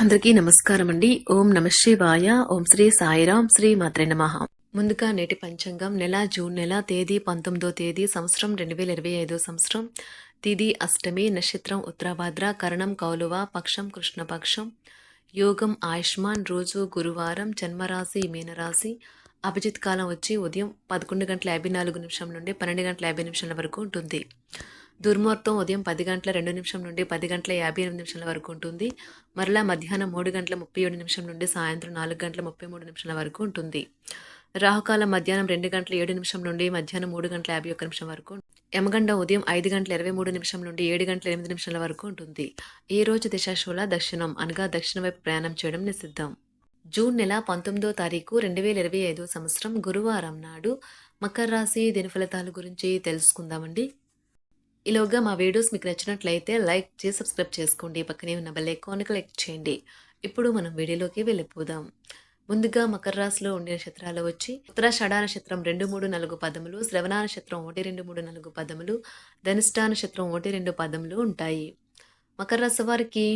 అందరికీ నమస్కారం అండి ఓం నమ శివాయ. ఓం శ్రీ సాయిరాం శ్రీ మాత్రే నమః. ముందుగా నేటి పంచాంగం. నెల జూన్ నెల తేదీ పంతొమ్మిదో తేదీ సంవత్సరం రెండు వేల ఇరవై ఐదో సంవత్సరం. తిది అష్టమి నక్షత్రం ఉత్తరాభాద్ర కరణం కౌలువ పక్షం కృష్ణపక్షం. యోగం ఆయుష్మాన్ రోజు గురువారం జన్మరాశి మీనరాశి. అభిజిత్ కాలం వచ్చి ఉదయం పదకొండు గంటల యాభై నాలుగు నిమిషం నుండి పన్నెండు గంటల యాభై నిమిషాల వరకు ఉంటుంది. దుర్ముహూర్తం ఉదయం పది గంటల రెండు నిమిషం నుండి పది గంటల యాభై ఎనిమిది నిమిషాల వరకు ఉంటుంది. మరలా మధ్యాహ్నం మూడు గంటల ముప్పై ఏడు నిమిషం నుండి సాయంత్రం నాలుగు గంటల ముప్పై మూడు నిమిషాల వరకు ఉంటుంది. రాహుకాలం మధ్యాహ్నం రెండు గంటల ఏడు నిమిషం నుండి మధ్యాహ్నం మూడు గంటల యాభై ఒక్క నిమిషం వరకు యమగండ ఉదయం ఐదు గంటల ఇరవై మూడు నిమిషం నుండి ఏడు గంటల ఎనిమిది నిమిషాల వరకు ఉంటుంది. ఈ రోజు దిశాశూల దక్షిణం అనగా దక్షిణ వైపు ప్రయాణం చేయడం నిషిద్ధం. జూన్ నెల పంతొమ్మిదో తారీఖు రెండు వేల ఇరవై ఐదో సంవత్సరం గురువారం నాడు మకర రాశి దిన ఫలితాల గురించి తెలుసుకుందామండి. ఈలోగా మా వీడియోస్ మీకు నచ్చినట్లయితే లైక్ చేసి సబ్స్క్రైబ్ చేసుకోండి. పక్కనే ఉన్న బెల్ ఐకాన్ క్లిక్ చేయండి. ఇప్పుడు మనం వీడియోలోకి వెళ్ళిపోదాం. ముందుగా మకర రాశిలో ఉండే నక్షత్రాలు వచ్చి ఉత్తరాషాఢ నక్షత్రం రెండు మూడు నాలుగు పదములు శ్రవణ నక్షత్రం ఒకటి రెండు మూడు నాలుగు పదములు ధనిష్ట నక్షత్రం ఒకటి రెండు పదములు ఉంటాయి. మకర రాశి వారికి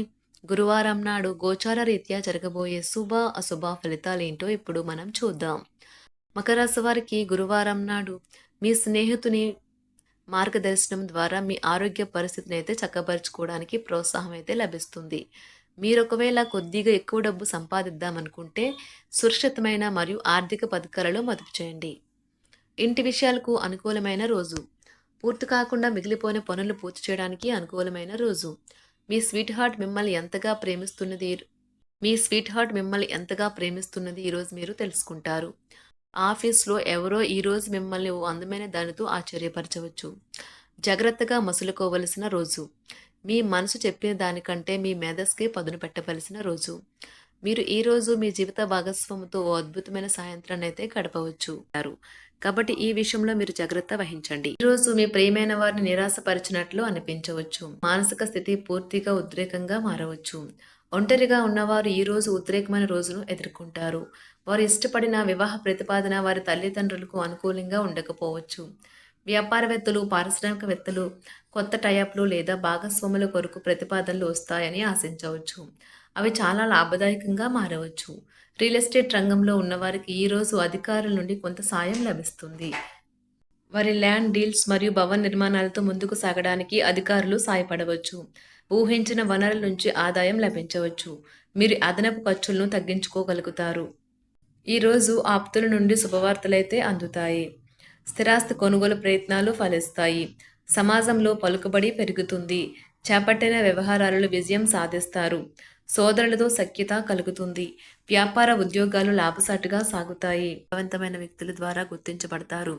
గురువారం నాడు గోచార రీత్యా జరగబోయే శుభ అశుభ ఫలితాలు ఏంటో ఇప్పుడు మనం చూద్దాం. మకర రాశి వారికి గురువారం నాడు మీ స్నేహితుని మార్గదర్శనం ద్వారా మీ ఆరోగ్య పరిస్థితిని అయితే చక్కపరచుకోవడానికి ప్రోత్సాహం అయితే లభిస్తుంది. మీరు ఒకవేళ కొద్దిగా ఎక్కువ డబ్బు సంపాదిద్దామనుకుంటే సురక్షితమైన మరియు ఆర్థిక పథకాలలో మదుపు చేయండి. ఇంటి విషయాలకు అనుకూలమైన రోజు. పూర్తి కాకుండా మిగిలిపోయిన పనులు పూర్తి చేయడానికి అనుకూలమైన రోజు. మీ స్వీట్ హార్ట్ మిమ్మల్ని ఎంతగా ప్రేమిస్తున్నది మీ స్వీట్ హార్ట్ మిమ్మల్ని ఎంతగా ప్రేమిస్తున్నది ఈరోజు మీరు తెలుసుకుంటారు. ఆఫీస్లో ఎవరో ఈరోజు మిమ్మల్ని ఓ అందమైన దానితో ఆశ్చర్యపరచవచ్చు. జాగ్రత్తగా మసులుకోవలసిన రోజు. మీ మనసు చెప్పిన దానికంటే మీ మేధస్కే పదును పెట్టవలసిన రోజు. మీరు ఈ రోజు మీ జీవిత భాగస్వామితో ఓ అద్భుతమైన సాయంత్రాన్ని అయితే గడపవచ్చు కాబట్టి ఈ విషయంలో మీరు జాగ్రత్త వహించండి. ఈ రోజు మీ ప్రియమైన వారిని నిరాశపరిచినట్లు అనిపించవచ్చు. మానసిక స్థితి పూర్తిగా ఉద్రేకంగా మారవచ్చు. ఒంటరిగా ఉన్నవారు ఈ రోజు ఉద్రేకమైన రోజును ఎదుర్కొంటారు. వారు ఇష్టపడిన వివాహ ప్రతిపాదన వారి తల్లిదండ్రులకు అనుకూలంగా ఉండకపోవచ్చు. వ్యాపారవేత్తలు పారిశ్రామికవేత్తలు కొత్త టైప్లు లేదా భాగస్వాముల కొరకు ప్రతిపాదనలు వస్తాయని ఆశించవచ్చు. అవి చాలా లాభదాయకంగా మారవచ్చు. రియల్ ఎస్టేట్ రంగంలో ఉన్నవారికి ఈరోజు అధికారుల నుండి కొంత సాయం లభిస్తుంది. వారి ల్యాండ్ డీల్స్ మరియు భవన నిర్మాణాలతో ముందుకు సాగడానికి అధికారులు సాయపడవచ్చు. ఊహించిన వనరుల నుంచి ఆదాయం లభించవచ్చు. మీరు అదనపు ఖర్చులను తగ్గించుకోగలుగుతారు. ఈరోజు ఆప్తుల నుండి శుభవార్తలైతే అందుతాయి. స్థిరాస్తి కొనుగోలు ప్రయత్నాలు ఫలిస్తాయి. సమాజంలో పలుకుబడి పెరుగుతుంది. చేపట్టిన వ్యవహారాలలో విజయం సాధిస్తారు. సోదరులతో సఖ్యత కలుగుతుంది. వ్యాపార ఉద్యోగాలు లాభసాటుగా సాగుతాయి. బలవంతమైన వ్యక్తుల ద్వారా గుర్తించబడతారు.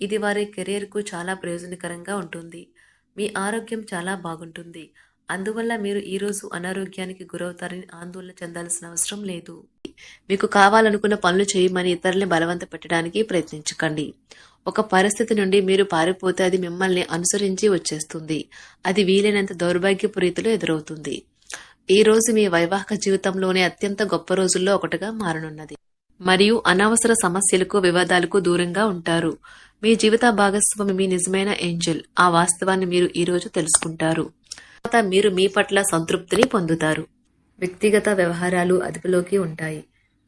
ఇది వారి కెరీర్కు చాలా ప్రయోజనకరంగా ఉంటుంది. మీ ఆరోగ్యం చాలా బాగుంటుంది. అందువల్ల మీరు ఈరోజు అనారోగ్యానికి గురవుతారని ఆందోళన చెందాల్సిన అవసరం లేదు. మీకు కావాలనుకున్న పనులు చేయమని ఇతరుల్ని బలవంత పెట్టడానికి ప్రయత్నించకండి. ఒక పరిస్థితి నుండి మీరు పారిపోతే అది మిమ్మల్ని అనుసరించి వచ్చేస్తుంది. అది వీలైనంత దౌర్భాగ్యపు రీతిలో ఎదురవుతుంది. ఈ రోజు మీ వైవాహిక జీవితంలోనే అత్యంత గొప్ప రోజుల్లో ఒకటిగా మారనున్నది. మరియు అనవసర సమస్యలకు వివాదాలకు దూరంగా ఉంటారు. మీ జీవిత భాగస్వామి మీ నిజమైన ఏంజల్. ఆ వాస్తవాన్ని మీరు ఈ రోజు తెలుసుకుంటారు. తర్వాత మీరు మీ పట్ల సంతృప్తిని పొందుతారు. వ్యక్తిగత వ్యవహారాలు అదుపులోకి ఉంటాయి.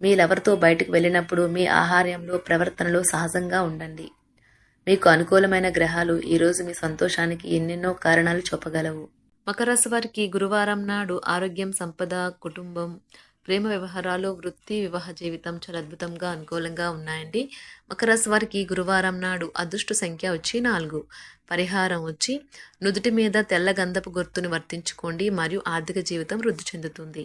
మీరెవరితో బయటకు వెళ్ళినప్పుడు మీ ఆహార్యంలో ప్రవర్తనలో సహజంగా ఉండండి. మీకు అనుకూలమైన గ్రహాలు ఈరోజు మీ సంతోషానికి ఎన్నెన్నో కారణాలు చెప్పగలవు మకరస్ వారికి గురువారం నాడు ఆరోగ్యం సంపద కుటుంబం ప్రేమ వ్యవహారాలు వృత్తి వివాహ జీవితం చాలా అద్భుతంగా అనుకూలంగా ఉన్నాయండి. మకరస్ వారికి గురువారం నాడు అదృష్ట సంఖ్య వచ్చి నాలుగు. పరిహారం వచ్చి నుదుటి మీద తెల్ల గంధపు గుర్తుని వర్తించుకోండి మరియు ఆర్థిక జీవితం వృద్ధి చెందుతుంది.